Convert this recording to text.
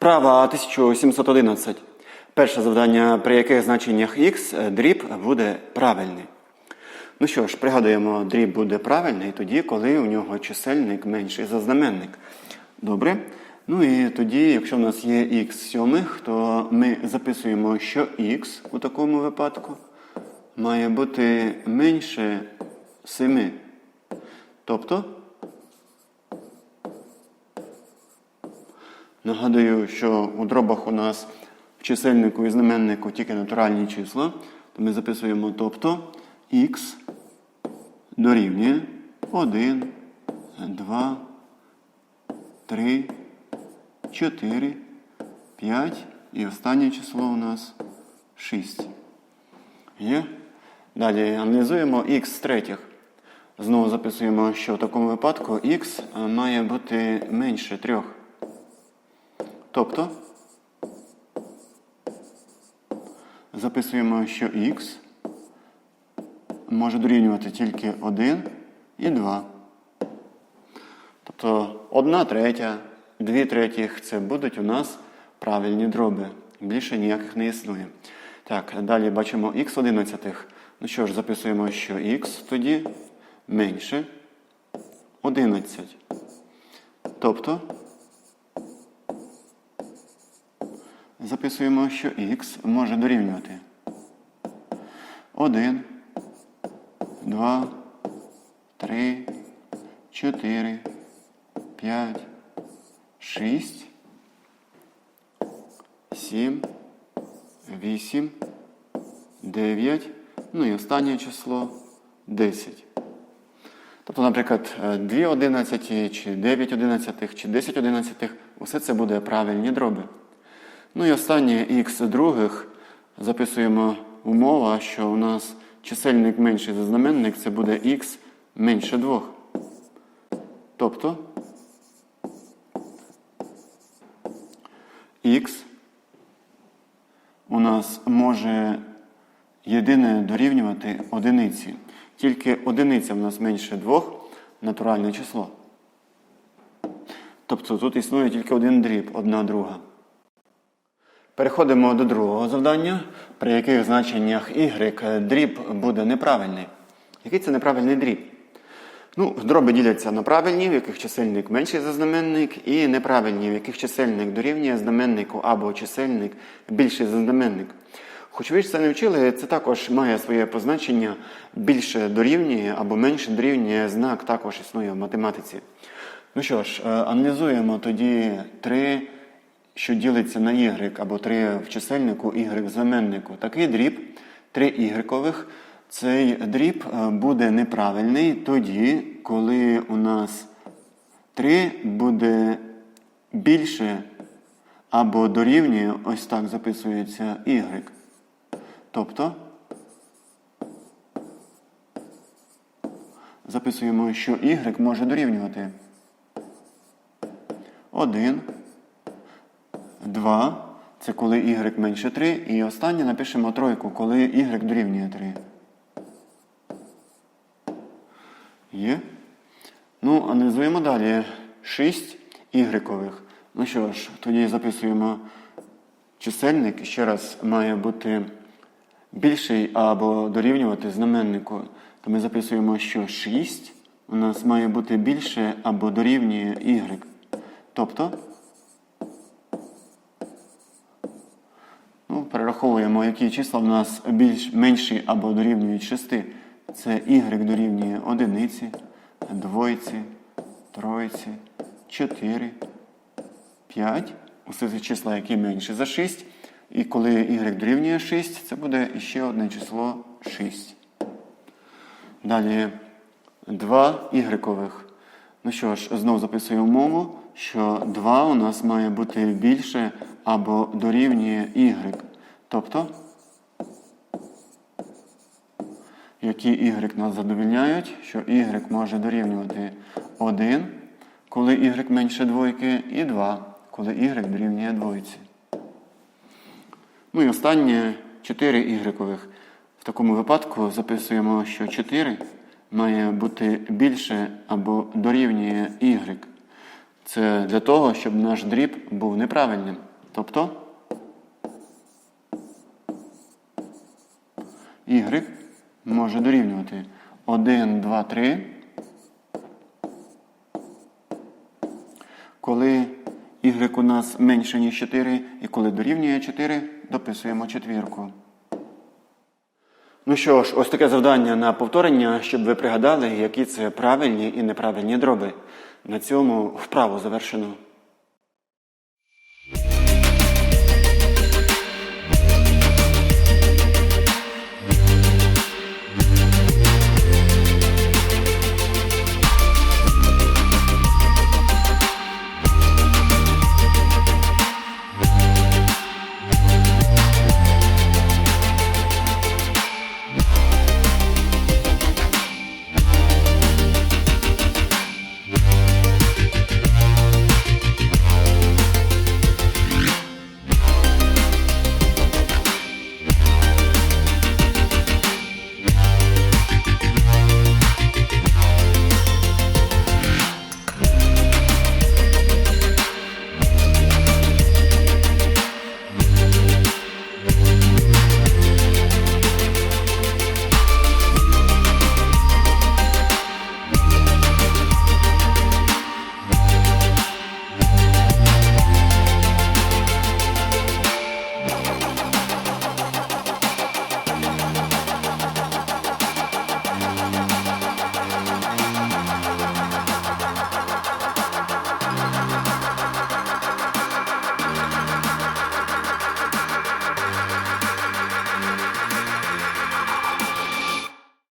Вправа 1711. Перше завдання, при яких значеннях x дріб буде правильний. Ну що ж, пригадуємо, дріб буде правильний тоді, коли у нього чисельник менший за знаменник. Добре? Ну і тоді, якщо в нас є х сьомих, то ми записуємо, що х у такому випадку має бути менше 7. Тобто, нагадую, що у дробах у нас в чисельнику і знаменнику тільки натуральні числа, то ми записуємо, тобто х дорівнює 1, 2, 3, 4, 5 і останнє число у нас 6. Є? Далі аналізуємо х з третіх. Знову записуємо, що в такому випадку х має бути менше 3. Тобто записуємо, що х може дорівнювати тільки 1 і 2. Тобто 1 третя, 2 третіх це будуть у нас правильні дроби. Більше ніяких не існує. Так, далі бачимо х одинадцятих. Ну що ж, записуємо, що х тоді менше 11. Тобто записуємо, що х може дорівнювати 1, 2, 3, 4, 5, 6, 7, 8, 9, ну і останнє число 10. Тобто, наприклад, 2 одинадцяті, чи 9 одинадцятих, чи 10 одинадцятих, усе це буде правильні дроби. Ну і останнє х других записуємо умова, що у нас чисельник менший за знаменник, це буде х менше 2. Тобто х у нас може єдине дорівнювати одиниці. Тільки одиниця в нас менше 2 натуральне число. Тобто тут існує тільки один дріб, одна друга. Переходимо до другого завдання, при яких значеннях y дріб буде неправильний. Який це неправильний дріб? Ну, дроби діляться на правильні, в яких чисельник менший за знаменник, і неправильні, в яких чисельник дорівнює знаменнику або чисельник більший за знаменник. Хоч ви ж це не вчили, це також має своє позначення більше дорівнює або менше дорівнює знак також існує в математиці. Ну що ж, е, аналізуємо тоді три що ділиться на y, або 3 в чисельнику, y в знаменнику. Такий дріб 3 y. Цей дріб буде неправильний тоді, коли у нас 3 буде більше або дорівнює, ось так записується y. Тобто записуємо, що y може дорівнювати 1. 2 це коли y менше 3. І останнє напишемо тройку, коли y дорівнює 3. Є. Ну, аналізуємо далі 6 y. Ну що ж, тоді записуємо чисельник. Ще раз має бути більший або дорівнювати знаменнику. То ми записуємо, що 6 у нас має бути більше або дорівнює y. Тобто. Ну, Перераховуємо, які числа в нас більш менші або дорівнюють 6. Це y дорівнює одиниці, двойці, тройці, 4, 5. Усе ці числа, які менші за 6. І коли y дорівнює 6, це буде ще одне число 6. Далі 2 y. Ну що ж, знову записуємо мову, що 2 у нас має бути більше або дорівнює y. Тобто, які y нас задовільняють, що y може дорівнювати 1, коли y менше двойки, і 2, коли y дорівнює двойці. Ну і останнє 4 y. В такому випадку записуємо, що 4 має бути більше або дорівнює y. Це для того, щоб наш дріб був неправильним. Тобто y може дорівнювати 1, 2, 3. Коли y у нас менше, ніж 4, і коли дорівнює 4, дописуємо четвірку. Ну що ж, ось таке завдання на повторення, щоб ви пригадали, які це правильні і неправильні дроби. На цьому вправу завершено.